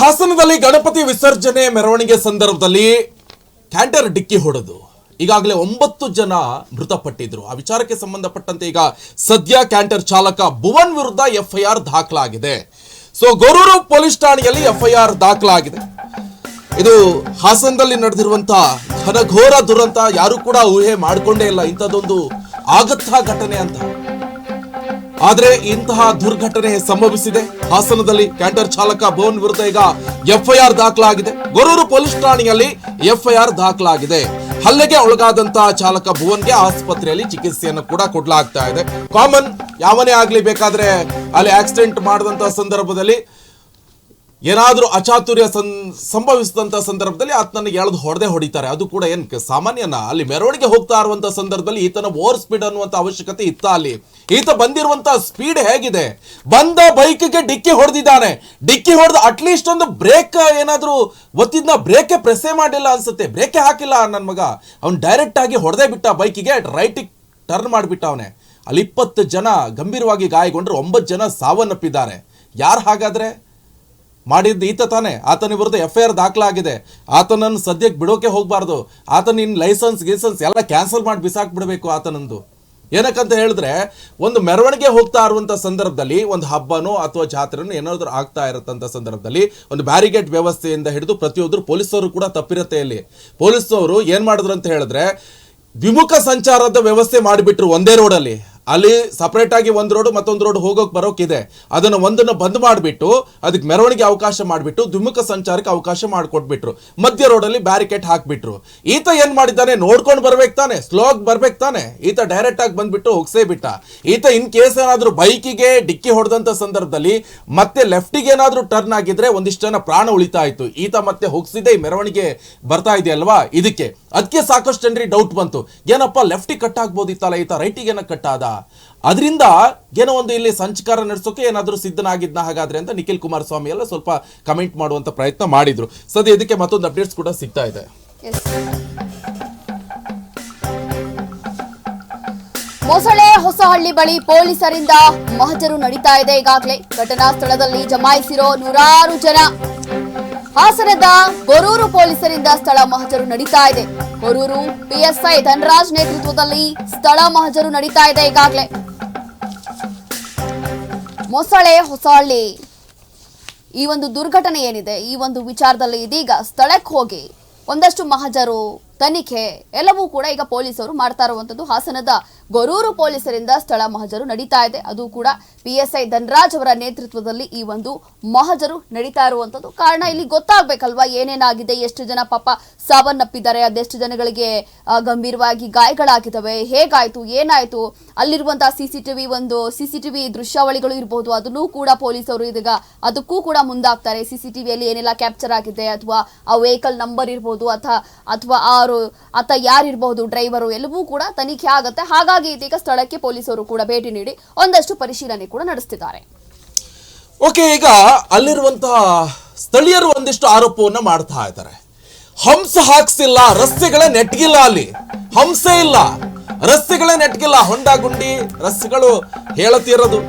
ಹಾಸನದಲ್ಲಿ ಗಣಪತಿ ವಿಸರ್ಜನೆ ಮೆರವಣಿಗೆ ಸಂದರ್ಭದಲ್ಲಿ ಕ್ಯಾಂಟರ್ ಡಿಕ್ಕಿ ಹೊಡೆದು ಈಗಾಗಲೇ ಒಂಬತ್ತು ಜನ ಮೃತಪಟ್ಟಿದ್ರು. ಆ ವಿಚಾರಕ್ಕೆ ಸಂಬಂಧಪಟ್ಟಂತೆ ಈಗ ಸದ್ಯ ಕ್ಯಾಂಟರ್ ಚಾಲಕ ಭುವನ್ ವಿರುದ್ಧ ಎಫ್ಐಆರ್ ದಾಖಲಾಗಿದೆ. ಸೊ ಗೊರೂರು ಪೊಲೀಸ್ ಠಾಣೆಯಲ್ಲಿ ಎಫ್ಐಆರ್ ದಾಖಲಾಗಿದೆ. ಇದು ಹಾಸನದಲ್ಲಿ ನಡೆದಿರುವಂತಹ ಘನಘೋರ ದುರಂತ ಯಾರು ಕೂಡ ಊಹೆ ಮಾಡಿಕೊಂಡೇ ಇಲ್ಲ. ಇಂಥದ್ದೊಂದು ಆಗತ್ತ ಘಟನೆ ಅಂತ. ಆದ್ರೆ ಇಂತಹ ದುರ್ಘಟನೆ ಸಂಭವಿಸಿದೆ. ಹಾಸನದಲ್ಲಿ ಕ್ಯಾಂಟರ್ ಚಾಲಕ ಭವನ್ ವಿರುದ್ಧ ಈಗ ಎಫ್ಐಆರ್ ದಾಖಲಾಗಿದೆ. ಗೊರೂರು ಪೊಲೀಸ್ ಠಾಣೆಯಲ್ಲಿ ಎಫ್ಐಆರ್ ದಾಖಲಾಗಿದೆ. ಹಲ್ಲೆಗೆ ಒಳಗಾದಂತಹ ಚಾಲಕ ಭುವನ್ಗೆ ಆಸ್ಪತ್ರೆಯಲ್ಲಿ ಚಿಕಿತ್ಸೆಯನ್ನು ಕೂಡ ಕೊಡ್ಲಾಗ್ತಾ ಇದೆ. ಕಾಮನ್ ಯಾವನೇ ಆಗ್ಲಿ ಬೇಕಾದ್ರೆ ಅಲ್ಲಿ ಆಕ್ಸಿಡೆಂಟ್ ಮಾಡಿದಂತ ಸಂದರ್ಭದಲ್ಲಿ ಏನಾದ್ರೂ ಅಚಾತುರ್ಯ ಸಂ ಸಂಭವಿಸಿದಂಥ ಸಂದರ್ಭದಲ್ಲಿ ಆತನನ್ನು ಎಳೆದು ಹೊಡೆದೇ ಹೊಡಿತಾರೆ. ಅದು ಕೂಡ ಏನು ಸಾಮಾನ್ಯನ? ಅಲ್ಲಿ ಮೆರವಣಿಗೆ ಹೋಗ್ತಾ ಇರುವಂಥ ಸಂದರ್ಭದಲ್ಲಿ ಈತನ ಓವರ್ ಸ್ಪೀಡ್ ಅನ್ನುವಂಥ ಅವಶ್ಯಕತೆ ಇತ್ತ ಅಲ್ಲಿ. ಈತ ಬಂದಿರುವಂಥ ಸ್ಪೀಡ್ ಹೇಗಿದೆ? ಬಂದ ಬೈಕ್ಗೆ ಡಿಕ್ಕಿ ಹೊಡೆದಿದ್ದಾನೆ. ಡಿಕ್ಕಿ ಹೊಡೆದು ಅಟ್ಲೀಸ್ಟ್ ಒಂದು ಬ್ರೇಕ್ ಏನಾದರೂ ಒತ್ತಿದ್ನ ಬ್ರೇಕೆ ಪ್ರೆಸ್ಸೇ ಮಾಡಿಲ್ಲ ಅನ್ಸುತ್ತೆ. ಬ್ರೇಕೆ ಹಾಕಿಲ್ಲ ನನ್ನ ಮಗ. ಅವ್ನು ಡೈರೆಕ್ಟ್ ಆಗಿ ಹೊಡೆದೇ ಬಿಟ್ಟ ಬೈಕಿಗೆ ರೈಟಿಗೆ ಟರ್ನ್ ಮಾಡಿಬಿಟ್ಟ ಅವನೇ. ಅಲ್ಲಿ ಇಪ್ಪತ್ತು ಜನ ಗಂಭೀರವಾಗಿ ಗಾಯಗೊಂಡ್ರು. ಒಂಬತ್ತು ಜನ ಸಾವನ್ನಪ್ಪಿದ್ದಾರೆ. ಯಾರು ಹಾಗಾದ್ರೆ? ಮಾಡಿದ್ದು ಈತ ತಾನೆ. ಆತನ ವಿರುದ್ಧ ಎಫ್ ಐ ಆರ್ ದಾಖಲಾಗಿದೆ. ಆತನನ್ನು ಸದ್ಯಕ್ಕೆ ಬಿಡೋಕೆ ಹೋಗಬಾರ್ದು. ಆತನ ಇನ್ ಲೈಸೆನ್ಸ್, ಗೀಸೆನ್ಸ್ ಎಲ್ಲ ಕ್ಯಾನ್ಸಲ್ ಮಾಡಿ ಬಿಸಾಕ್ಬಿಡ್ಬೇಕು ಆತನಂದು. ಏನಕ್ಕಂತ ಹೇಳಿದ್ರೆ, ಒಂದು ಮೆರವಣಿಗೆ ಹೋಗ್ತಾ ಇರುವಂತ ಸಂದರ್ಭದಲ್ಲಿ, ಒಂದು ಹಬ್ಬನೋ ಅಥವಾ ಜಾತ್ರೆನೋ ಏನಾದ್ರು ಆಗ್ತಾ ಇರತ್ತಂತ ಸಂದರ್ಭದಲ್ಲಿ, ಒಂದು ಬ್ಯಾರಿಗೇಟ್ ವ್ಯವಸ್ಥೆಯಿಂದ ಹಿಡಿದು ಪ್ರತಿಯೊಬ್ಬರು ಪೊಲೀಸರು ಕೂಡ ತಪ್ಪಿರುತ್ತೆ ಇಲ್ಲಿ. ಪೊಲೀಸವರು ಏನ್ ಮಾಡಿದ್ರು ಅಂತ ಹೇಳಿದ್ರೆ, ದ್ವಿಮುಖ ಸಂಚಾರದ ವ್ಯವಸ್ಥೆ ಮಾಡಿಬಿಟ್ರು ಒಂದೇ ರೋಡಲ್ಲಿ ಅಲ್ಲಿ ಸಪರೇಟ್ ಆಗಿ ಒಂದು ರೋಡ್ ಮತ್ತೊಂದು ರೋಡ್ ಹೋಗೋಕೆ ಬರೋಕಿದೆ. ಅದನ್ನು ಒಂದನ್ನು ಬಂದ್ ಮಾಡಿಬಿಟ್ಟು ಅದಕ್ಕೆ ಮೆರವಣಿಗೆ ಅವಕಾಶ ಮಾಡಿಬಿಟ್ಟು, ದ್ವಿಮುಖ ಸಂಚಾರಕ್ಕೆ ಅವಕಾಶ ಮಾಡಿಕೊಟ್ಬಿಟ್ರು. ಮಧ್ಯ ರೋಡಲ್ಲಿ ಬ್ಯಾರಿಕೇಡ್ ಹಾಕಿಬಿಟ್ರು. ಈತ ಏನು ಮಾಡಿದ್ದಾನೆ? ನೋಡ್ಕೊಂಡು ಬರ್ಬೇಕು ತಾನೆ. ಸ್ಲೋಗ್ ಬರ್ಬೇಕು ತಾನೆ. ಈತ ಡೈರೆಕ್ಟ್ ಆಗಿ ಬಂದ್ಬಿಟ್ಟು ಹೋಗ್ಸೇ ಬಿಟ್ಟ. ಈತ ಇನ್ ಕೇಸ್ ಏನಾದರೂ ಬೈಕಿಗೆ ಡಿಕ್ಕಿ ಹೊಡೆದಂತ ಸಂದರ್ಭದಲ್ಲಿ ಮತ್ತೆ ಲೆಫ್ಟಿಗೆ ಏನಾದರೂ ಟರ್ನ್ ಆಗಿದ್ರೆ ಒಂದಿಷ್ಟು ಜನ ಪ್ರಾಣ ಉಳಿತಾ ಇತ್ತು. ಈತ ಮತ್ತೆ ಹೋಗ್ಸಿದೆ ಮೆರವಣಿಗೆ ಬರ್ತಾ ಇದೆಯಲ್ವಾ? ಇದಕ್ಕೆ. ಅದಕ್ಕೆ ಸಾಕಷ್ಟು ಜನರಿಗೆ ಡೌಟ್ ಬಂತು. ಏನಪ್ಪ ಲೆಫ್ಟಿಗೆ ಕಟ್ ಆಗ್ಬೋದಿತ್ತಲ್ಲ ಈತ ರೈಟಿಗೆ ಏನೋ ಕಟ್ ಆದ ಅದರಿಂದ ಏನೋ ಒಂದು ಇಲ್ಲಿ ಸಂಚಕಾರ ನಡೆಸೋಕೆ ಏನಾದರೂ ಸಿದ್ಧನಾಗಿದ್ನ ಹಾಗಾದ್ರೆ ಅಂತ ನಿಖಿಲ್ ಕುಮಾರಸ್ವಾಮಿ ಎಲ್ಲ ಸ್ವಲ್ಪ ಕಮೆಂಟ್ ಮಾಡುವಂತ ಪ್ರಯತ್ನ ಮಾಡಿದ್ರು. ಸದ್ಯ ಇದಕ್ಕೆ ಮತ್ತೊಂದು ಅಪ್ಡೇಟ್ಸ್ ಕೂಡ ಸಿಗ್ತಾ ಇದೆ. ಮೊಸಳೆ ಹೊಸಹಳ್ಳಿ ಬಳಿ ಪೊಲೀಸರಿಂದ ಮಹಜರು ನಡೀತಾ ಇದೆ ಈಗಾಗಲೇ. ಘಟನಾ ಸ್ಥಳದಲ್ಲಿ ಜಮಾಯಿಸಿರೋ ನೂರಾರು ಜನ. ಹಾಸನದ ಗೊರೂರು ಪೊಲೀಸರಿಂದ ಸ್ಥಳ ಮಹಜರು ನಡೀತಾ ಇದೆ. ಗೊರೂರು ಪಿಎಸ್ಐ ಧನರಾಜ್ ನೇತೃತ್ವದಲ್ಲಿ ಸ್ಥಳ ಮಹಜರು ನಡೀತಾ ಇದೆ ಈಗಾಗಲೇ. ಮೊಸಳೆ ಹೊಸಹಳ್ಳಿ. ಈ ಒಂದು ದುರ್ಘಟನೆ ಏನಿದೆ? ಈ ಒಂದು ವಿಚಾರದಲ್ಲಿ ಇದೀಗ ಸ್ಥಳಕ್ಕೆ ಹೋಗಿ ಒಂದಷ್ಟು ಮಹಜರು ತನಿಖೆ ಎಲ್ಲವೂ ಕೂಡ ಈಗ ಪೊಲೀಸರು ಮಾಡ್ತಾ ಇರುವಂತದ್ದು. ಹಾಸನದ ಗೊರೂರು ಪೊಲೀಸರಿಂದ ಸ್ಥಳ ಮಹಜರು ನಡೀತಾ ಇದೆ. ಅದು ಕೂಡ ಪಿ ಎಸ್ ಐ ಧನರಾಜ್ ಅವರ ನೇತೃತ್ವದಲ್ಲಿ ಈ ಒಂದು ಮಹಜರು ನಡೀತಾ ಇರುವಂತದ್ದು. ಕಾರಣ ಇಲ್ಲಿ ಗೊತ್ತಾಗ್ಬೇಕಲ್ವಾ? ಏನೇನಾಗಿದೆ? ಎಷ್ಟು ಜನ ಪಾಪ ಸಾವನ್ನಪ್ಪಿದ್ದಾರೆ? ಅದೆಷ್ಟು ಜನಗಳಿಗೆ ಗಂಭೀರವಾಗಿ ಗಾಯಗಳಾಗಿದ್ದಾವೆ? ಹೇಗಾಯ್ತು? ಏನಾಯ್ತು? ಅಲ್ಲಿರುವಂತಹ ಸಿಸಿಟಿವಿ ಒಂದು ಸಿಸಿಟಿವಿ ದೃಶ್ಯಾವಳಿಗಳು ಇರಬಹುದು ಅದನ್ನೂ ಕೂಡ ಪೊಲೀಸರು ಇದೀಗ ಅದಕ್ಕೂ ಕೂಡ ಮುಂದಾಗ್ತಾರೆ. ಸಿಸಿಟಿವಿಯಲ್ಲಿ ಏನೆಲ್ಲ ಕ್ಯಾಪ್ಚರ್ ಆಗಿದೆ? ಅಥವಾ ಆ ವೆಹಿಕಲ್ ನಂಬರ್ ಇರ್ಬೋದು, ಅಥವಾ ಅಥವಾ ಆರು ಆತ ಯಾರಿರಬಹುದು ಡ್ರೈವರು ಎಲ್ಲವೂ ಕೂಡ ತನಿಖೆ ಆಗುತ್ತೆ. ಹಾಗಾಗಿ ಇದೀಗ ಸ್ಥಳಕ್ಕೆ ಪೊಲೀಸರು ಕೂಡ ಭೇಟಿ ನೀಡಿ ಒಂದಷ್ಟು ಪರಿಶೀಲನೆ ಕೂಡ ನಡೆಸ್ತಿದ್ದಾರೆ. ಓಕೆ, ಈಗ ಅಲ್ಲಿರುವಂತಹ ಸ್ಥಳೀಯರು ಒಂದಿಷ್ಟು ಆರೋಪವನ್ನ ಮಾಡ್ತಾ ಇದ್ದಾರೆ. ಹಂಸ ಹಾಕ್ಸಿಲ್ಲ, ರಸ್ತೆಗಳೇ ನೆಟ್ಗಿಲ್ಲ ಅಲ್ಲಿ. ಹಂಸೆ ಇಲ್ಲ, ರಸ್ತೆಗಳೇ ನೆಟ್ಗಿಲ್ಲ. ಹೊಂಡ ಗುಂಡಿ ರಸ್ತೆಗಳು ಹೇಳತಿರೋದು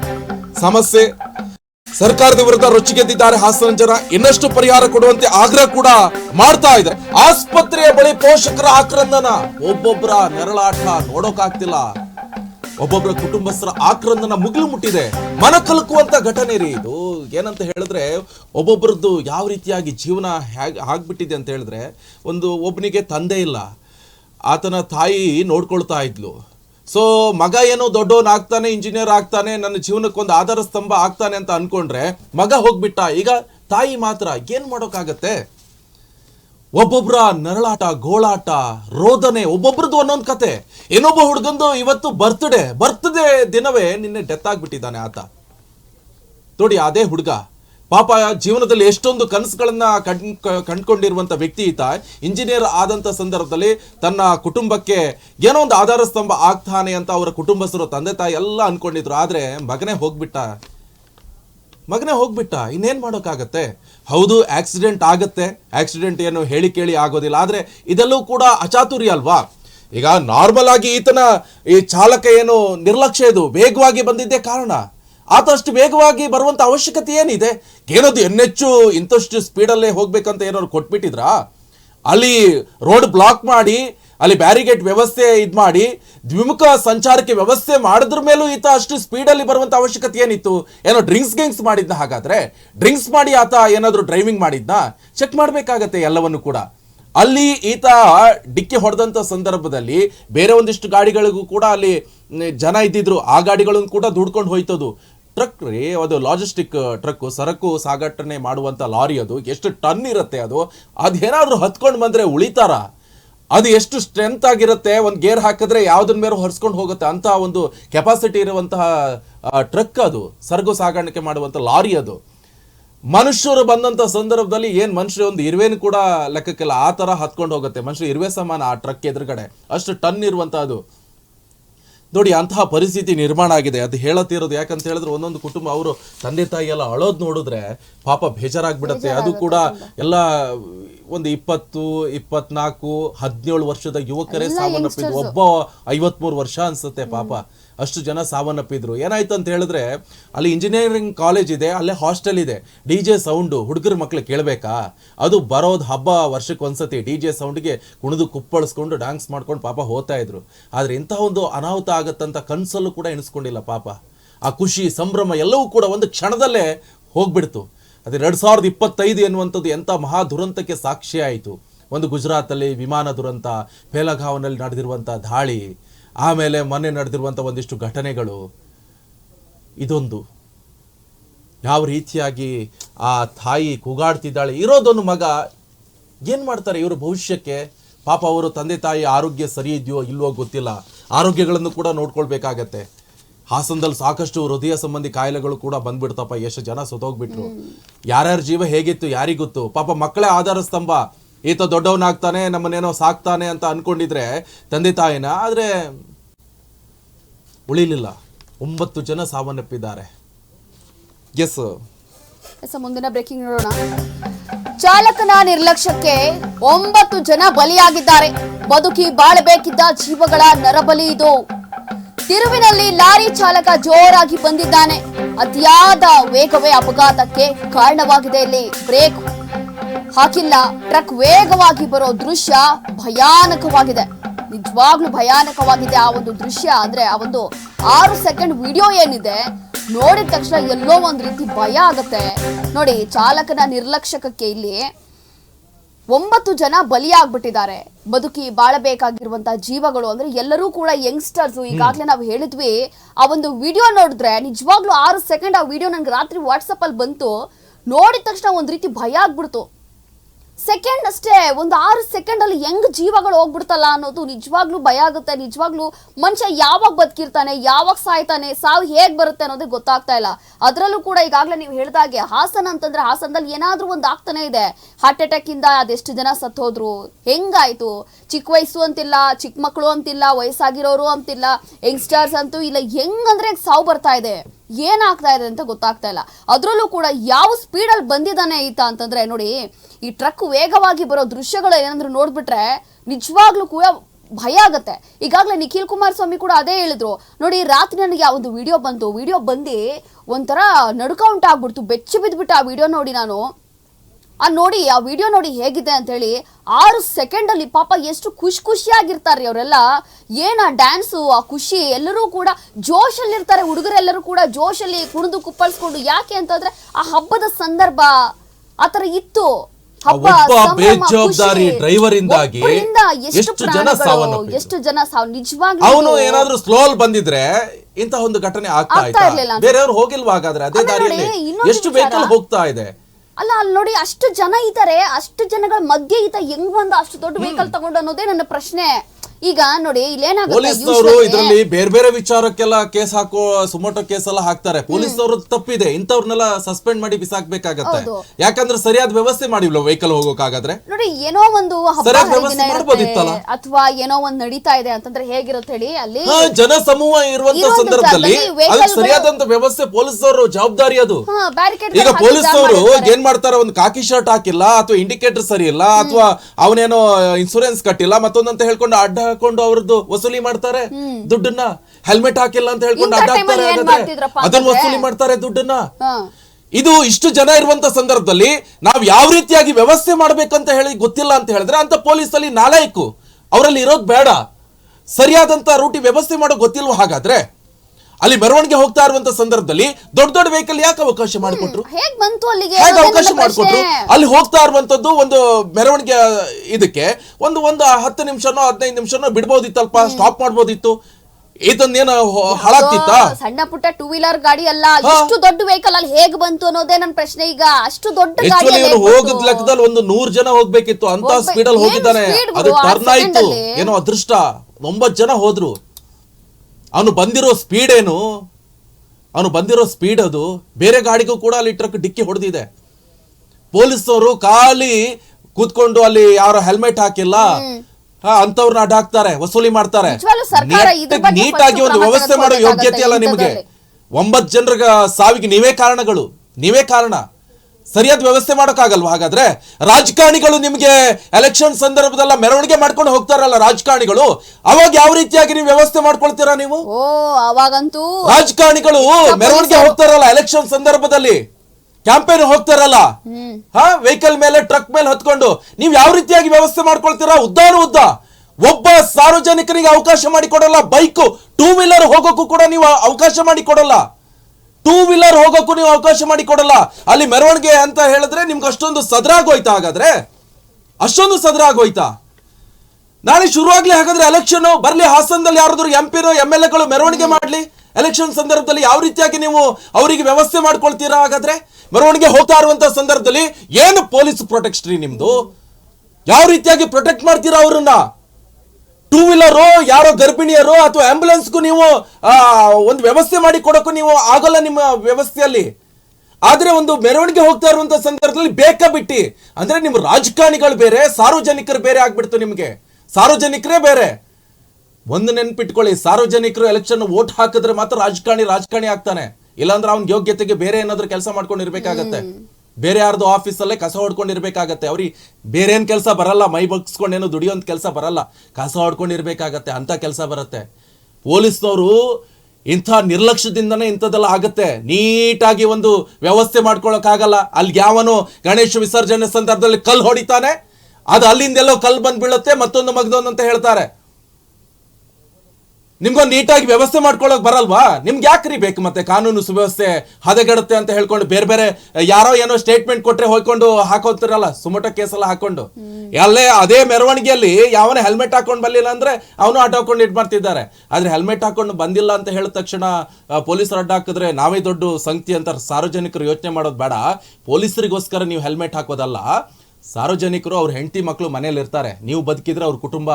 ಸಮಸ್ಯೆ. ಸರ್ಕಾರದ ವಿರುದ್ಧ ರೊಚ್ಚಿಗೆದ್ದಿದ್ದಾರೆ ಹಾಸನ ಜನ ಇನ್ನಷ್ಟು ಪರಿಹಾರ ಕೊಡುವಂತೆ ಆಗ್ರಹ ಕೂಡ ಮಾಡ್ತಾ ಇದೆ. ಆಸ್ಪತ್ರೆಯ ಬಳಿ ಪೋಷಕರ ಆಕ್ರಂದನ. ಒಬ್ಬೊಬ್ಬರ ನೆರಳಾಟ ನೋಡೋಕಾಗ್ತಿಲ್ಲ. ಒಬ್ಬೊಬ್ಬರ ಕುಟುಂಬಸ್ಥರ ಆಕ್ರಂದನ ಮುಗಿಲು ಮುಟ್ಟಿದೆ. ಮನ ಕಲಕುವಂತ ಘಟನೆ ರೀ ಇದು. ಏನಂತ ಹೇಳಿದ್ರೆ, ಒಬ್ಬೊಬ್ಬರದ್ದು ಯಾವ ರೀತಿಯಾಗಿ ಜೀವನ ಹೇಗೆ ಆಗ್ಬಿಟ್ಟಿದೆ ಅಂತ ಹೇಳಿದ್ರೆ, ಒಂದು ಒಬ್ಬನಿಗೆ ತಂದೆ ಇಲ್ಲ. ಆತನ ತಾಯಿ ನೋಡ್ಕೊಳ್ತಾ ಇದ್ಲು. ಸೊ ಮಗ ಏನೋ ದೊಡ್ಡವನಾಗ್ತಾನೆ ಇಂಜಿನಿಯರ್ ಆಗ್ತಾನೆ, ನನ್ನ ಜೀವನಕ್ಕೊಂದು ಆಧಾರ ಸ್ತಂಭ ಆಗ್ತಾನೆ ಅಂತ ಅನ್ಕೊಂಡ್ರೆ ಮಗ ಹೋಗ್ಬಿಟ್ಟ, ಈಗ ತಾಯಿ ಮಾತ್ರ ಏನ್ ಮಾಡೋಕ್ಕಾಗತ್ತೆ? ಒಬ್ಬೊಬ್ರ ನರಳಾಟ, ಗೋಳಾಟ, ರೋದನೆ, ಒಬ್ಬೊಬ್ರದ್ದು ಒಂದೊಂದು ಕತೆ. ಏನೊಬ್ಬ ಹುಡುಗಂದು ಇವತ್ತು ಬರ್ತ್ಡೇ ಬರ್ತ್ಡೇ ದಿನವೇ ನಿನ್ನೆ ಡೆತ್ ಆಗ್ಬಿಟ್ಟಿದ್ದಾನೆ ಆತ. ನೋಡಿ, ಅದೇ ಹುಡುಗ. ಪಾಪ ಜೀವನದಲ್ಲಿ ಎಷ್ಟೊಂದು ಕನಸುಗಳನ್ನ ಕಣ್, ಕ- ಕಂಡ್ಕೊಂಡಿರುವಂತ ವ್ಯಕ್ತಿ ಈತ. ಇಂಜಿನಿಯರ್ ಆದಂತ ಸಂದರ್ಭದಲ್ಲಿ ತನ್ನ ಕುಟುಂಬಕ್ಕೆ ಏನೋ ಒಂದು ಆಧಾರ ಸ್ತಂಭ ಆಗ್ತಾನೆ ಅಂತ ಅವರ ಕುಟುಂಬಸ್ಥರು ತಂದೆ ತಾಯಿ ಎಲ್ಲ ಅನ್ಕೊಂಡಿದ್ರು. ಆದ್ರೆ ಮಗನೇ ಹೋಗ್ಬಿಟ್ಟ. ಮಗನೇ ಹೋಗ್ಬಿಟ್ಟ. ಇನ್ನೇನ್ ಮಾಡೋಕ್ಕಾಗತ್ತೆ? ಹೌದು, ಆಕ್ಸಿಡೆಂಟ್ ಆಗತ್ತೆ. ಆಕ್ಸಿಡೆಂಟ್ ಏನು ಹೇಳಿ ಕೇಳಿ ಆಗೋದಿಲ್ಲ. ಆದ್ರೆ ಇದೆಲ್ಲವೂ ಕೂಡ ಅಚಾತುರ್ಯ ಅಲ್ವಾ? ಈಗ ನಾರ್ಮಲ್ ಆಗಿ ಈತನ ಈ ಚಾಲಕ ಏನು ನಿರ್ಲಕ್ಷ್ಯ ಇದು. ವೇಗವಾಗಿ ಬಂದಿದ್ದೇ ಕಾರಣ. ಆತ ಅಷ್ಟು ವೇಗವಾಗಿ ಬರುವಂಥ ಅವಶ್ಯಕತೆ ಏನಿದೆ? ಏನದು ಎನ್ ಹೆಚ್ಚು ಇಂಥಷ್ಟು ಸ್ಪೀಡಲ್ಲೇ ಹೋಗ್ಬೇಕಂತ ಏನಾದ್ರು ಕೊಟ್ಬಿಟ್ಟಿದ್ರಾ? ಅಲ್ಲಿ ರೋಡ್ ಬ್ಲಾಕ್ ಮಾಡಿ, ಅಲ್ಲಿ ಬ್ಯಾರಿಗೇಟ್ ವ್ಯವಸ್ಥೆ ಇದು ಮಾಡಿ, ದ್ವಿಮುಖ ಸಂಚಾರಕ್ಕೆ ವ್ಯವಸ್ಥೆ ಮಾಡಿದ್ರ ಮೇಲೂ ಈತ ಅಷ್ಟು ಸ್ಪೀಡಲ್ಲಿ ಬರುವಂಥ ಅವಶ್ಯಕತೆ ಏನಿತ್ತು? ಏನೋ ಡ್ರಿಂಕ್ಸ್ ಗಿಂಕ್ಸ್ ಮಾಡಿದ್ನ ಹಾಗಾದರೆ? ಡ್ರಿಂಕ್ಸ್ ಮಾಡಿ ಆತ ಏನಾದರೂ ಡ್ರೈವಿಂಗ್ ಮಾಡಿದ್ನ? ಚೆಕ್ ಮಾಡಬೇಕಾಗತ್ತೆ ಎಲ್ಲವನ್ನು ಕೂಡ. ಅಲ್ಲಿ ಈತ ಡಿಕ್ಕಿ ಹೊಡೆದಂಥ ಸಂದರ್ಭದಲ್ಲಿ ಬೇರೆ ಒಂದಿಷ್ಟು ಗಾಡಿಗಳಿಗೂ ಕೂಡ ಅಲ್ಲಿ ಜನ ಇದ್ದಿದ್ರು. ಆ ಗಾಡಿಗಳನ್ನು ಕೂಡ ದುಡ್ಕೊಂಡು ಹೋಯ್ತದು. ಟ್ರಕ್ ರೀ, ಅದು ಲಾಜಿಸ್ಟಿಕ್ ಟ್ರಕ್ ಸರಕು ಸಾಗಾಟನೆ ಮಾಡುವಂಥ ಲಾರಿ ಅದು. ಎಷ್ಟು ಟನ್ ಇರುತ್ತೆ ಅದು? ಅದೇನಾದರೂ ಹತ್ಕೊಂಡು ಬಂದರೆ ಉಳಿತಾರ? ಅದು ಎಷ್ಟು ಸ್ಟ್ರೆಂತ್ ಆಗಿರುತ್ತೆ? ಒಂದು ಗೇರ್ ಹಾಕಿದ್ರೆ ಯಾವ್ದನ್ನ ಮೇಲೆ ಹೊರಿಸ್ಕೊಂಡು ಹೋಗುತ್ತೆ ಅಂತ ಒಂದು ಕೆಪಾಸಿಟಿ ಇರುವಂತಹ ಟ್ರಕ್ ಅದು. ಸರಕು ಸಾಗಾಣಿಕೆ ಮಾಡುವಂಥ ಲಾರಿ ಅದು. ಮನುಷ್ಯರು ಬಂದಂತ ಸಂದರ್ಭದಲ್ಲಿ ಏನು ಮನುಷ್ಯ ಒಂದು ಇರುವೆನು ಕೂಡ ಲೆಕ್ಕಕ್ಕಿಲ್ಲ. ಆ ತರ ಹತ್ಕೊಂಡು ಹೋಗುತ್ತೆ. ಮನುಷ್ಯ ಇರುವೆ ಸಮಾನ ಆ ಟ್ರಕ್ ಎದುರುಗಡೆ. ಅಷ್ಟು ಟನ್ ಇರುವಂತ ಅದು. ನೋಡಿ ಅಂತಹ ಪರಿಸ್ಥಿತಿ ನಿರ್ಮಾಣ ಆಗಿದೆ. ಅದು ಹೇಳತ್ತಿರೋದು ಯಾಕಂತ ಹೇಳಿದ್ರೆ ಒಂದೊಂದು ಕುಟುಂಬ ಅವರು ತಂದೆ ತಾಯಿ ಎಲ್ಲ ಅಳೋದು ನೋಡಿದ್ರೆ ಪಾಪ ಬೇಜಾರಾಗ್ಬಿಡತ್ತೆ. ಅದು ಕೂಡ ಎಲ್ಲ ಒಂದು ಇಪ್ಪತ್ತು ಇಪ್ಪತ್ನಾಲ್ಕು ಹದಿನೇಳು ವರ್ಷದ ಯುವಕರೇ ಸಾವನ್ನಪ್ಪಿದ್ದು. ಒಬ್ಬ ಐವತ್ಮೂರು ವರ್ಷ ಅನ್ಸುತ್ತೆ ಪಾಪ. ಅಷ್ಟು ಜನ ಸಾವನ್ನಪ್ಪಿದ್ರು. ಏನಾಯ್ತು ಅಂತ ಹೇಳಿದ್ರೆ, ಅಲ್ಲಿ ಇಂಜಿನಿಯರಿಂಗ್ ಕಾಲೇಜ್ ಇದೆ, ಅಲ್ಲೇ ಹಾಸ್ಟೆಲ್ ಇದೆ. ಡಿ ಜೆ ಸೌಂಡು ಹುಡುಗರ ಮಕ್ಳು ಕೇಳಬೇಕಾ? ಅದು ಬರೋದು ಹಬ್ಬ ವರ್ಷಕ್ಕೆ ಒಂದ್ಸತಿ ಡಿ ಜೆ ಸೌಂಡ್ಗೆ ಕುಣಿದು ಕುಪ್ಪಳಿಸ್ಕೊಂಡು ಡ್ಯಾನ್ಸ್ ಮಾಡ್ಕೊಂಡು ಪಾಪ ಹೋಗ್ತಾ ಇದ್ರು. ಆದ್ರೆ ಇಂತಹ ಒಂದು ಅನಾಹುತ ಆಗತ್ತಂತ ಕನಸಲ್ಲೂ ಕೂಡ ಎಣಿಸ್ಕೊಂಡಿಲ್ಲ ಪಾಪ. ಆ ಖುಷಿ, ಸಂಭ್ರಮ ಎಲ್ಲವೂ ಕೂಡ ಒಂದು ಕ್ಷಣದಲ್ಲೇ ಹೋಗ್ಬಿಡ್ತು. ಅದೇ ಎರಡು ಸಾವಿರದ ಇಪ್ಪತ್ತೈದು ಎನ್ನುವಂಥದ್ದು ಎಂಥ ಮಹಾ ದುರಂತಕ್ಕೆ ಸಾಕ್ಷಿ ಆಯಿತು. ಒಂದು ಗುಜರಾತಲ್ಲಿ ವಿಮಾನ ದುರಂತ, ಪೇಲಗಾವ್ನಲ್ಲಿ ನಡೆದಿರುವಂಥ ದಾಳಿ. ಆಮೇಲೆ ಮೊನ್ನೆ ನಡೆದಿರುವಂಥ ಒಂದಿಷ್ಟು ಘಟನೆಗಳು. ಇದೊಂದು. ಯಾವ ರೀತಿಯಾಗಿ ಆ ತಾಯಿ ಕೂಗಾಡ್ತಿದ್ದಾಳೆ ಇರೋದೊಂದು ಮಗ ಏನು ಮಾಡ್ತಾರೆ ಇವರು ಭವಿಷ್ಯಕ್ಕೆ? ಪಾಪ ಅವರು ತಂದೆ ತಾಯಿ ಆರೋಗ್ಯ ಸರಿ ಇದೆಯೋ ಇಲ್ವೋ ಗೊತ್ತಿಲ್ಲ. ಆರೋಗ್ಯಗಳನ್ನು ಕೂಡ ನೋಡ್ಕೊಳ್ಬೇಕಾಗತ್ತೆ. ಹಾಸನದಲ್ಲಿ ಸಾಕಷ್ಟು ಹೃದಯ ಸಂಬಂಧಿ ಕಾಯಿಲೆಗಳು ಕೂಡ ಬಂದ್ಬಿಡ್ತಪ್ಪ ಎಷ್ಟು ಜನ ಸತೋಗ್ಬಿಟ್ರು ಯಾರ್ಯಾರ ಜೀವ ಹೇಗಿತ್ತು ಯಾರಿಗೊತ್ತು ಪಾಪ ಮಕ್ಕಳೇ ಆಧಾರ ಸ್ತಂಭ ಈತ ದೊಡ್ಡವನಾಗ್ತಾನೆ, ನಮ್ಮನ್ನೇನೋ ಸಾಕ್ತಾನೆ ಅಂತ ಅನ್ಕೊಂಡಿದ್ರೆ ತಂದೆ ತಾಯಿನ, ಆದ್ರೆ ಉಳಿಲಿಲ್ಲ. ಒಂಬತ್ತು ಜನ ಸಾವನ್ನಪ್ಪಿದ್ದಾರೆ. ಎಸ್ ಮುಂದಿನ ಬ್ರೇಕಿಂಗ್ ನೋಡೋಣ. ಚಾಲಕನ ನಿರ್ಲಕ್ಷ್ಯಕ್ಕೆ ಒಂಬತ್ತು ಜನ ಬಲಿಯಾಗಿದ್ದಾರೆ. ಬದುಕಿ ಬಾಳಬೇಕಿದ್ದ ಜೀವಗಳ ನರಬಲಿ ಇದು. ತಿರುವಿನಲ್ಲಿ ಲಾರಿ ಚಾಲಕ ಜೋರಾಗಿ ಬಂದಿದ್ದಾನೆ. ಅತಿಯಾದ ವೇಗವೇ ಅಪಘಾತಕ್ಕೆ ಕಾರಣವಾಗಿದೆ ಇಲ್ಲಿ. ಬ್ರೇಕ್ ಹಾಕಿಲ್ಲ. ಟ್ರಕ್ ವೇಗವಾಗಿ ಬರೋ ದೃಶ್ಯ ಭಯಾನಕವಾಗಿದೆ. ನಿಜವಾಗ್ಲೂ ಭಯಾನಕವಾಗಿದೆ ಆ ಒಂದು ದೃಶ್ಯ. ಅಂದ್ರೆ ಆ ಒಂದು ಆರು ಸೆಕೆಂಡ್ ವಿಡಿಯೋ ಏನಿದೆ ನೋಡಿದ ತಕ್ಷಣ ಎಲ್ಲೋ ಒಂದ್ ರೀತಿ ಭಯ ಆಗತ್ತೆ. ನೋಡಿ ಚಾಲಕನ ನಿರ್ಲಕ್ಷ್ಯಕ್ಕೆ ಇಲ್ಲಿ ಒಂಬತ್ತು ಜನ ಬಲಿಯಾಗ್ಬಿಟ್ಟಿದ್ದಾರೆ. ಬದುಕಿ ಬಾಳಬೇಕಾಗಿರುವಂತಹ ಜೀವಗಳು ಅಂದ್ರೆ ಎಲ್ಲರೂ ಕೂಡ ಯಂಗ್ಸ್ಟರ್ಸ್. ಈಗಾಗಲೇ ನಾವು ಹೇಳಿದ್ವಿ ಆ ಒಂದು ವಿಡಿಯೋ ನೋಡಿದ್ರೆ ನಿಜವಾಗ್ಲೂ ಆರು ಸೆಕೆಂಡ್ ಆ ವಿಡಿಯೋ ನಂಗೆ ರಾತ್ರಿ ವಾಟ್ಸಪ್ ಅಲ್ಲಿ ಬಂತು. ನೋಡಿದ ತಕ್ಷಣ ಒಂದ್ ರೀತಿ ಭಯ ಆಗ್ಬಿಡ್ತು. ಸೆಕೆಂಡ್ ಅಷ್ಟೇ, ಒಂದು ಆರು ಸೆಕೆಂಡ್ ಅಲ್ಲಿ ಹೆಂಗ್ ಜೀವಗಳು ಹೋಗ್ಬಿಡ್ತಲ್ಲ ಅನ್ನೋದು ನಿಜವಾಗ್ಲೂ ಭಯ ಆಗುತ್ತೆ. ನಿಜವಾಗ್ಲೂ ಮನುಷ್ಯ ಯಾವಾಗ ಬದುಕಿರ್ತಾನೆ, ಯಾವಾಗ ಸಾಯ್ತಾನೆ, ಸಾವು ಹೇಗ್ ಬರುತ್ತೆ ಅನ್ನೋದೇ ಗೊತ್ತಾಗ್ತಾ ಇಲ್ಲ. ಅದರಲ್ಲೂ ಕೂಡ ಈಗಾಗಲೇ ನೀವು ಹೇಳಿದಾಗೆ ಹಾಸನ ಅಂತಂದ್ರೆ ಹಾಸನದಲ್ಲಿ ಏನಾದ್ರೂ ಒಂದು ಆಗ್ತಾನೆ ಇದೆ. ಹಾರ್ಟ್ ಅಟ್ಯಾಕ್ ಇಂದ ಅದೆಷ್ಟು ಜನ ಸತ್ತೋದ್ರು ಹೆಂಗಾಯ್ತು? ಚಿಕ್ಕ ವಯಸ್ಸು ಅಂತಿಲ್ಲ ಚಿಕ್ಕ ಮಕ್ಕಳು ಅಂತಿಲ್ಲ, ವಯಸ್ಸಾಗಿರೋರು ಅಂತಿಲ್ಲ ಯಂಗ್ಸ್ಟರ್ಸ್ ಅಂತೂ ಇಲ್ಲ, ಹೆಂಗಂದ್ರೆ ಸಾವು ಬರ್ತಾ ಇದೆ. ಏನಾಗ್ತಾ ಇದೆ ಅಂತ ಗೊತ್ತಾಗ್ತಾ ಇಲ್ಲ. ಅದರಲ್ಲೂ ಕೂಡ ಯಾವ ಸ್ಪೀಡಲ್ಲಿ ಬಂದಿದ್ದಾನೆ ಈತ ಅಂತಂದ್ರೆ ನೋಡಿ, ಈ ಟ್ರಕ್ ವೇಗವಾಗಿ ಬರೋ ದೃಶ್ಯಗಳು ಏನಂದ್ರೆ ನೋಡ್ಬಿಟ್ರೆ ನಿಜವಾಗ್ಲೂ ಕೂಡ ಭಯ ಆಗತ್ತೆ. ಈಗಾಗಲೇ ನಿಖಿಲ್ ಕುಮಾರಸ್ವಾಮಿ ಕೂಡ ಅದೇ ಹೇಳಿದ್ರು. ನೋಡಿ, ರಾತ್ರಿ ನನಗೆ ಆ ಒಂದು ವಿಡಿಯೋ ಬಂತು. ವಿಡಿಯೋ ಬಂದು ಒಂಥರ ನಡುಕ ಉಂಟಾಗ್ಬಿಡ್ತು. ಬೆಚ್ಚಿ ಆ ವಿಡಿಯೋ ನೋಡಿ ನಾನು. ಆ ನೋಡಿ ಆ ವಿಡಿಯೋ ನೋಡಿ ಹೇಗಿದೆ ಅಂತ ಹೇಳಿ ಆರು ಸೆಕೆಂಡ್ ಅಲ್ಲಿ ಪಾಪ ಎಷ್ಟು ಖುಷಿ ಖುಷಿಯಾಗಿರ್ತಾರೆ ಅವರೆಲ್ಲ. ಏನ ಡ್ಯಾನ್ಸು ಆ ಖುಷಿ ಎಲ್ಲರೂ ಕೂಡ ಜೋಶಲ್ಲಿ ಇರ್ತಾರೆ ಹುಡುಗರೆಲ್ಲರೂ ಕೂಡ ಜೋಶಲ್ಲಿ ಕುಣಿದು ಕುಪ್ಪಳಿಸ್ಕೊಂಡು ಯಾಕೆ ಅಂತಂದ್ರೆ ಆ ಹಬ್ಬದ ಸಂದರ್ಭ ಆತರ ಇತ್ತು. ಹಬ್ಬ, ಒಬ್ಬ ಸಂಭ್ರಮ, ಬೇಜವಾಬ್ದಾರಿ ಡ್ರೈವರ್ ಇಂದಾಗಿ ಎಷ್ಟು ಜನ ಎಷ್ಟು ಜನ ಸಾವು ನಿಜವಾಗ್ಲೂ ಅವನು ಏನಾದ್ರೂ ಸ್ಲೋ ಅಲ್ಲಿ ಬಂದಿದ್ರೆ ಇಂತಹ ಒಂದು ಘಟನೆ ಆಗ್ತಾ ಇತ್ತಾ? ಇರ್ಲಿಲ್ಲ. ಬೇರೆಯವ್ರು ಹೋಗಿಲ್ವಾ ಹಾಗಾದ್ರೆ ಅದೇ ದಾರಿಯಲ್ಲಿ ಎಷ್ಟು. ವೆಹಿಕಲ್ ಹೋಗ್ತಾ ಇದೆ? ಅಲ್ಲ ಅಲ್ಲಿ ನೋಡಿ ಅಷ್ಟು ಜನ ಇದ್ದಾರೆ ಅಷ್ಟು ಜನಗಳ ಮಧ್ಯೆ ಈತ ಹೆಂಗ್ ಬಂದ ಅಷ್ಟು ದೊಡ್ಡ ವೆಹಿಕಲ್ ತಗೊಂಡು ಅನ್ನೋದೇ ನನ್ನ ಪ್ರಶ್ನೆ. ಈಗ ನೋಡಿ ಪೊಲೀಸ್ನವರು ಇದರಲ್ಲಿ ಬೇರೆ ಬೇರೆ ವಿಚಾರಕ್ಕೆಲ್ಲ ಕೇಸ್ ಹಾಕೋ ಸುಮೋಟೋ ಕೇಸ್ ಎಲ್ಲ ಹಾಕ್ತಾರೆ ಪೊಲೀಸ್ನವರು ತಪ್ಪಿದೆ. ಇಂಥವ್ರನ್ನೆಲ್ಲ ಸಸ್ಪೆಂಡ್ ಮಾಡಿ ಬಿಸಾಕ್ಬೇಕಾಗತ್ತೆ. ಯಾಕಂದ್ರೆ ಸರಿಯಾದ ವ್ಯವಸ್ಥೆ ಮಾಡಿಲ್ಲ ವೆಹಿಕಲ್ ಹೋಗೋಕಾಗಾದ್ರೆ ನೋಡಿ ಏನೋ ಒಂದು ಅಥವಾ ಏನೋ ಒಂದ್ ನಡೀತಾ ಇದೆ ಅಂತಂದ್ರೆ ಹೇಗಿರುತ್ತೆ ಹೇಳಿ ಅಲ್ಲಿ ಜನ ಸಮೂಹ ಇರುವಂತ ಸಂದರ್ಭದಲ್ಲಿ ಸರಿಯಾದಂತ ವ್ಯವಸ್ಥೆ ಪೊಲೀಸ್ನವರು ಜವಾಬ್ದಾರಿ ಅದು. ಈಗ ಪೊಲೀಸ್ನವರು ಏನ್ ಮಾಡ್ತಾರೆ? ಒಂದು ಕಾಕಿ ಶರ್ಟ್ ಹಾಕಿಲ್ಲ ಅಥವಾ ಇಂಡಿಕೇಟರ್ ಸರಿ ಇಲ್ಲ ಅಥವಾ ಅವನೇನೋ ಇನ್ಸೂರೆನ್ಸ್ ಕಟ್ಟಿಲ್ಲ ಮತ್ತೊಂದಂತ ಹೇಳ್ಕೊಂಡು ಅಡ್ಡ ಹಾಕೊಂಡು ಅವ್ರದ್ದು ವಸೂಲಿ ಮಾಡ್ತಾರೆ ದುಡ್ಡನ್ನ. ಹೆಲ್ಮೆಟ್ ಹಾಕಿಲ್ಲ ಅಂತ ಹೇಳ್ಕೊಂಡು ಅಡ್ಡಾಕ್ತಾರೆ ಹಾಗಾದ್ರೆ. ಅದನ್ನ ವಸೂಲಿ ಮಾಡ್ತಾರೆ ದುಡ್ಡನ್ನ. ಇದು ಇಷ್ಟು ಜನ ಇರುವಂತ ಸಂದರ್ಭದಲ್ಲಿ ನಾವು ಯಾವ ರೀತಿಯಾಗಿ ವ್ಯವಸ್ಥೆ ಮಾಡ್ಬೇಕಂತ ಹೇಳಿ ಗೊತ್ತಿಲ್ಲ ಅಂತ ಹೇಳಿದ್ರೆ ಅಂತ ಪೊಲೀಸ್ ಅಲ್ಲಿ ನಾಲಾಯಕು ಅವರಲ್ಲಿ ಇರೋದು ಬೇಡ. ಸರಿಯಾದಂತ ರೂಟಿ ವ್ಯವಸ್ಥೆ ಮಾಡೋ ಗೊತ್ತಿಲ್ವ ಹಾಗಾದ್ರೆ? ಅಲ್ಲಿ ಮೆರವಣಿಗೆ ಹೋಗ್ತಾ ಇರುವಂತ ಸಂದರ್ಭದಲ್ಲಿ ದೊಡ್ಡ ದೊಡ್ಡ ವೆಹಿಕಲ್ ಯಾಕೆ ಅವಕಾಶ ಮಾಡಿಕೊಟ್ರು? ಹೇಗ್ ಬಂತು ಅಲ್ಲಿಗೆ? ಹೇಗೆ ಅವಕಾಶ ಮಾಡಿಕೊಟ್ರು? ಅಲ್ಲಿ ಹೋಗ್ತಾ ಇರುವಂತದ್ದು ಒಂದು ಮೆರವಣಿಗೆ ಇದಕ್ಕೆ ಒಂದು ಒಂದು ಹತ್ತು ನಿಮಿಷನೋ ಹದಿನೈದು ನಿಮಿಷನೋ ಬಿಡ್ಬೋದಿತ್ತಲ್ಪ ಸ್ಟಾಪ್ ಮಾಡ್ಬೋದಿತ್ತು. ಇದನ್ನೇನು ಹಾಳಾಗ್ತಿತ್ತ? ಸಣ್ಣ ಪುಟ್ಟ ಟೂ ವೀಲರ್ ಗಾಡಿ ಅಲ್ಲ ಇಷ್ಟು ದೊಡ್ಡ ವೆಹಿಕಲ್ ಅಲ್ಲಿ ಹೇಗ್ ಬಂತು ಅನ್ನೋದೇ ನನ್ನ ಪ್ರಶ್ನೆ ಈಗ. ಅಷ್ಟು ದೊಡ್ಡ ಗಾಡಿ ಇವನು ಹೋಗದ್ ಲೆಕ್ಕದಲ್ಲಿ ಒಂದು ನೂರ್ ಜನ ಹೋಗ್ಬೇಕಿತ್ತು ಅಂತ. ಸ್ಪೀಡ್ ಅಲ್ಲಿ ಹೋಗಿದ್ದಾನೆ. ಅದು ಟರ್ನ್ ಆಯ್ತು. ಏನೋ ಅದೃಷ್ಟ. ಒಂಬತ್ ಜನ ಹೋದ್ರು. ಅವನು ಬಂದಿರೋ ಸ್ಪೀಡ್ ಏನು? ಅವನು ಬಂದಿರೋ ಸ್ಪೀಡ್ ಅದು. ಬೇರೆ ಗಾಡಿಗೂ ಕೂಡ ಅಲ್ಲಿ ಟ್ರಕ್ ಡಿಕ್ಕಿ ಹೊಡೆದಿದೆ. ಪೊಲೀಸರು ಖಾಲಿ ಕೂತ್ಕೊಂಡು ಅಲ್ಲಿ ಯಾರು ಹೆಲ್ಮೆಟ್ ಹಾಕಿಲ್ಲ. ಅಂತವ್ರನ್ನ ಅಡ್ಡ ಹಾಕ್ತಾರೆ ವಸೂಲಿ ಮಾಡ್ತಾರೆ. ನೀಟ್ ನೀಟಾಗಿ ಒಂದು ವ್ಯವಸ್ಥೆ ಮಾಡೋ ಯೋಗ್ಯತೆ ಅಲ್ಲ ನಿಮಗೆ. ಒಂಬತ್ತು ಒಂಬತ್ ಜನರ ಸಾವಿಗೆ ನೀವೇ ಕಾರಣಗಳು. ನೀವೇ ಕಾರಣ. ಸರಿಯಾದ ವ್ಯವಸ್ಥೆ ಮಾಡೋಕ್ಕಾಗಲ್ವಾ? ಹಾಗಾದ್ರೆ ರಾಜಕಾರಣಿಗಳು ನಿಮಗೆ ಎಲೆಕ್ಷನ್ ಸಂದರ್ಭದಲ್ಲ ಮೆರವಣಿಗೆ ಮಾಡ್ಕೊಂಡು ಹೋಗ್ತಾರಲ್ಲ ರಾಜಕಾರಣಿಗಳು? ಅವಾಗ ಯಾವ ರೀತಿಯಾಗಿ ನೀವು ವ್ಯವಸ್ಥೆ ಮಾಡ್ಕೊಳ್ತೀರಾ ನೀವು? ಓ ಅವಾಗಂತೂ ರಾಜಕಾರಣಿಗಳು ಮೆರವಣಿಗೆ ಹೋಗ್ತಾರಲ್ಲ ಎಲೆಕ್ಷನ್ ಸಂದರ್ಭದಲ್ಲಿ? ಕ್ಯಾಂಪೇನ್ ಹೋಗ್ತಾರಲ್ಲ? ಹಾ ವೆಹಿಕಲ್ ಮೇಲೆ ಟ್ರಕ್ ಮೇಲೆ ಹತ್ಕೊಂಡು ನೀವು ಯಾವ ರೀತಿಯಾಗಿ ವ್ಯವಸ್ಥೆ ಮಾಡ್ಕೊಳ್ತೀರಾ? ಉದ್ದಾನು ಉದ್ದ. ಒಬ್ಬ ಸಾರ್ವಜನಿಕರಿಗೆ ಅವಕಾಶ ಮಾಡಿಕೊಡಲ್ಲ ಬೈಕ್ ಟೂ ವೀಲರ್ ಹೋಗೋಕ್ಕೂ ಕೂಡ ನೀವು ಅವಕಾಶ ಮಾಡಿಕೊಡಲ್ಲ. ಟೂ ವೀಲರ್ ಹೋಗೋಕ್ಕೂ ನೀವು ಅವಕಾಶ ಮಾಡಿ ಕೊಡಲ್ಲ. ಅಲ್ಲಿ ಮೆರವಣಿಗೆ ಅಂತ ಹೇಳಿದ್ರೆ ನಿಮ್ಗೆ ಅಷ್ಟೊಂದು ಸದರಾಗೋಯ್ತಾ ಹಾಗಾದ್ರೆ? ಅಷ್ಟೊಂದು ಸದರಾಗೋಯ್ತಾ? ನಾಳೆ ಶುರುವಾಗ್ಲಿ ಹಾಗಾದ್ರೆ ಎಲೆಕ್ಷನ್ ಬರ್ಲಿ, ಹಾಸನದಲ್ಲಿ ಯಾರಾದ್ರೂ ಎಂ ಪಿನೋ ಎಂ ಎಲ್ ಎಗಳು ಮೆರವಣಿಗೆ ಮಾಡ್ಲಿ. ಎಲೆಕ್ಷನ್ ಸಂದರ್ಭದಲ್ಲಿ ಯಾವ ರೀತಿಯಾಗಿ ನೀವು ಅವರಿಗೆ ವ್ಯವಸ್ಥೆ ಮಾಡ್ಕೊಳ್ತೀರಾ ಹಾಗಾದ್ರೆ? ಮೆರವಣಿಗೆ ಹೋಗ್ತಾ ಇರುವಂತ ಸಂದರ್ಭದಲ್ಲಿ ಏನು ಪೊಲೀಸ್ ಪ್ರೊಟೆಕ್ಷನ್ ನಿಮ್ದು? ಯಾವ ರೀತಿಯಾಗಿ ಪ್ರೊಟೆಕ್ಟ್ ಮಾಡ್ತೀರಾ ಅವ್ರನ್ನ? ಟೂ ವೀಲರು ಯಾರೋ ಗರ್ಭಿಣಿಯರು ಅಥವಾ ಆಂಬ್ಯುಲೆನ್ಸ್ಗೂ ನೀವು ಒಂದು ವ್ಯವಸ್ಥೆ ಮಾಡಿ ಕೊಡೋಕ್ಕೂ ನೀವು ಆಗಲ್ಲ ನಿಮ್ಮ ವ್ಯವಸ್ಥೆಯಲ್ಲಿ. ಆದ್ರೆ ಒಂದು ಮೆರವಣಿಗೆ ಹೋಗ್ತಾ ಇರುವಂತ ಸಂದರ್ಭದಲ್ಲಿ ಬೇಕಾ ಬಿಟ್ಟಿ? ಅಂದ್ರೆ ನಿಮ್ಮ ರಾಜಕಾರಣಿಗಳು ಬೇರೆ, ಸಾರ್ವಜನಿಕರು ಬೇರೆ ಆಗ್ಬಿಡ್ತು ನಿಮಗೆ. ಸಾರ್ವಜನಿಕರೇ ಬೇರೆ. ಒಂದು ನೆನ್ಪಿಟ್ಕೊಳ್ಳಿ, ಸಾರ್ವಜನಿಕರು ಎಲೆಕ್ಷನ್ ವೋಟ್ ಹಾಕಿದ್ರೆ ಮಾತ್ರ ರಾಜಕಾರಣಿ ರಾಜಕಾರಣಿ ಆಗ್ತಾನೆ. ಇಲ್ಲಾಂದ್ರೆ ಅವ್ನ ಯೋಗ್ಯತೆಗೆ ಬೇರೆ ಏನಾದ್ರೂ ಕೆಲಸ ಮಾಡ್ಕೊಂಡಿರ್ಬೇಕಾಗತ್ತೆ. ಬೇರೆ ಯಾರ್ದು ಆಫೀಸಲ್ಲೇ ಕಸ ಹೊಡ್ಕೊಂಡಿರ್ಬೇಕಾಗತ್ತೆ. ಅವ್ರಿಗೆ ಬೇರೆ ಏನ್ ಕೆಲಸ ಬರಲ್ಲ, ಮೈ ಬಗ್ಸ್ಕೊಂಡೇನು ದುಡಿಯೋಂತ ಕೆಲಸ ಬರಲ್ಲ. ಕಸ ಹೊಡ್ಕೊಂಡಿರ್ಬೇಕಾಗತ್ತೆ, ಅಂಥ ಕೆಲಸ ಬರುತ್ತೆ. ಪೊಲೀಸ್ನವರು ಇಂಥ ನಿರ್ಲಕ್ಷ್ಯದಿಂದನೇ ಇಂಥದ್ದೆಲ್ಲ ಆಗುತ್ತೆ. ನೀಟಾಗಿ ಒಂದು ವ್ಯವಸ್ಥೆ ಮಾಡ್ಕೊಳ್ಳೋಕ್ಕಾಗಲ್ಲ ಅಲ್ಲಿ ಯಾವನು ಗಣೇಶ ವಿಸರ್ಜನೆ ಸಂದರ್ಭದಲ್ಲಿ ಕಲ್ಲು ಹೊಡಿತಾನೆ. ಅದು ಅಲ್ಲಿಂದೆಲ್ಲೋ ಕಲ್ಲು ಬಂದು ಬೀಳುತ್ತೆ, ಮತ್ತೊಂದು ಮಗದೊಂದು ಅಂತ ಹೇಳ್ತಾರೆ. ನಿಮ್ಗೊಂದು ನೀಟಾಗಿ ವ್ಯವಸ್ಥೆ ಮಾಡ್ಕೊಳಕ್ ಬರಲ್ವಾ? ನಿಮ್ಗೆ ಯಾಕ್ರಿ ಬೇಕು ಮತ್ತೆ ಕಾನೂನು ಸುವ್ಯವಸ್ಥೆ ಹದಗೆಡುತ್ತೆ ಅಂತ ಹೇಳ್ಕೊಂಡು ಬೇರೆ ಬೇರೆ, ಯಾರೋ ಏನೋ ಸ್ಟೇಟ್ಮೆಂಟ್ ಕೊಟ್ರೆ ಹೋಗ್ಕೊಂಡು ಹಾಕೋತಿರಲ್ಲ ಸುಮಟ ಕೇಸೆಲ್ಲ ಹಾಕೊಂಡು ಅಲ್ಲೇ ಅದೇ ಮೆರವಣಿಗೆಯಲ್ಲಿ ಯಾವನೇ ಹೆಲ್ಮೆಟ್ ಹಾಕೊಂಡು ಬರ್ಲಿಲ್ಲ ಅಂದ್ರೆ ಅವನು ಆಟೋ ಹಾಕೊಂಡು ಇಟ್ ಮಾಡ್ತಿದ್ದಾರೆ. ಆದ್ರೆ ಹೆಲ್ಮೆಟ್ ಹಾಕೊಂಡು ಬಂದಿಲ್ಲ ಅಂತ ಹೇಳಿದ ತಕ್ಷಣ ಪೊಲೀಸರು ಅಡ್ಡ ಹಾಕಿದ್ರೆ ನಾವೇ ದೊಡ್ಡ ಸಂಗತಿ ಅಂತ ಸಾರ್ವಜನಿಕರು ಯೋಚನೆ ಮಾಡೋದು ಬೇಡ. ಪೊಲೀಸರಿಗೋಸ್ಕರ ನೀವು ಹೆಲ್ಮೆಟ್ ಹಾಕೋದಲ್ಲ. ಸಾರ್ವಜನಿಕರು ಅವ್ರ ಹೆಂಡತಿ ಮಕ್ಕಳು ಮನೇಲಿ ಇರ್ತಾರೆ. ನೀವು ಬದುಕಿದ್ರೆ ಅವ್ರ ಕುಟುಂಬ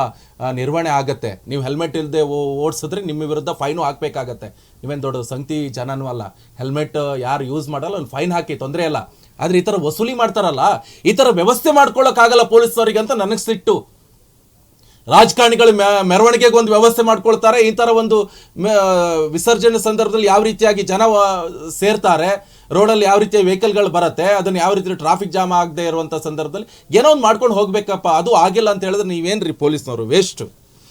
ನಿರ್ವಹಣೆ ಆಗುತ್ತೆ. ನೀವು ಹೆಲ್ಮೆಟ್ ಇಲ್ಲದೆ ಓಡಿಸಿದ್ರೆ ನಿಮ್ಮ ವಿರುದ್ಧ ಫೈನು ಹಾಕಬೇಕಾಗತ್ತೆ. ನೀವೇನು ದೊಡ್ಡ ಸಂಗತಿ ಜನನೂ ಅಲ್ಲ. ಹೆಲ್ಮೆಟ್ ಯಾರು ಯೂಸ್ ಮಾಡಲ್ಲ, ಒಂದು ಫೈನ್ ಹಾಕಿ, ತೊಂದರೆ ಇಲ್ಲ. ಆದರೆ ಈ ಥರ ವಸೂಲಿ ಮಾಡ್ತಾರಲ್ಲ, ಈ ಥರ ವ್ಯವಸ್ಥೆ ಮಾಡ್ಕೊಳ್ಳೋಕ್ಕಾಗಲ್ಲ ಪೊಲೀಸರಿಗೆ ಅಂತ ನನಗೆ ಸಿಟ್ಟು. ರಾಜಕಾರಣಿಗಳು ಮೆರವಣಿಗೆಗೆ ಒಂದು ವ್ಯವಸ್ಥೆ ಮಾಡ್ಕೊಳ್ತಾರೆ. ಈ ಥರ ಒಂದು ವಿಸರ್ಜನೆ ಸಂದರ್ಭದಲ್ಲಿ ಯಾವ ರೀತಿಯಾಗಿ ಜನ ಸೇರ್ತಾರೆ ರೋಡಲ್ಲಿ ಯಾವ ರೀತಿಯ ವೆಹಿಕಲ್ಗಳು ಬರುತ್ತೆ, ಅದನ್ನು ಯಾವ ರೀತಿ ಟ್ರಾಫಿಕ್ ಜಾಮ್ ಆಗದೆ ಇರುವಂಥ ಸಂದರ್ಭದಲ್ಲಿ ಏನೋ ಒಂದು ಮಾಡ್ಕೊಂಡು ಹೋಗ್ಬೇಕಪ್ಪ, ಅದು ಆಗಿಲ್ಲ ಅಂತ ಹೇಳಿದ್ರೆ ನೀವೇನ್ರಿ ಪೊಲೀಸ್ನವರು ವೇಸ್ಟ್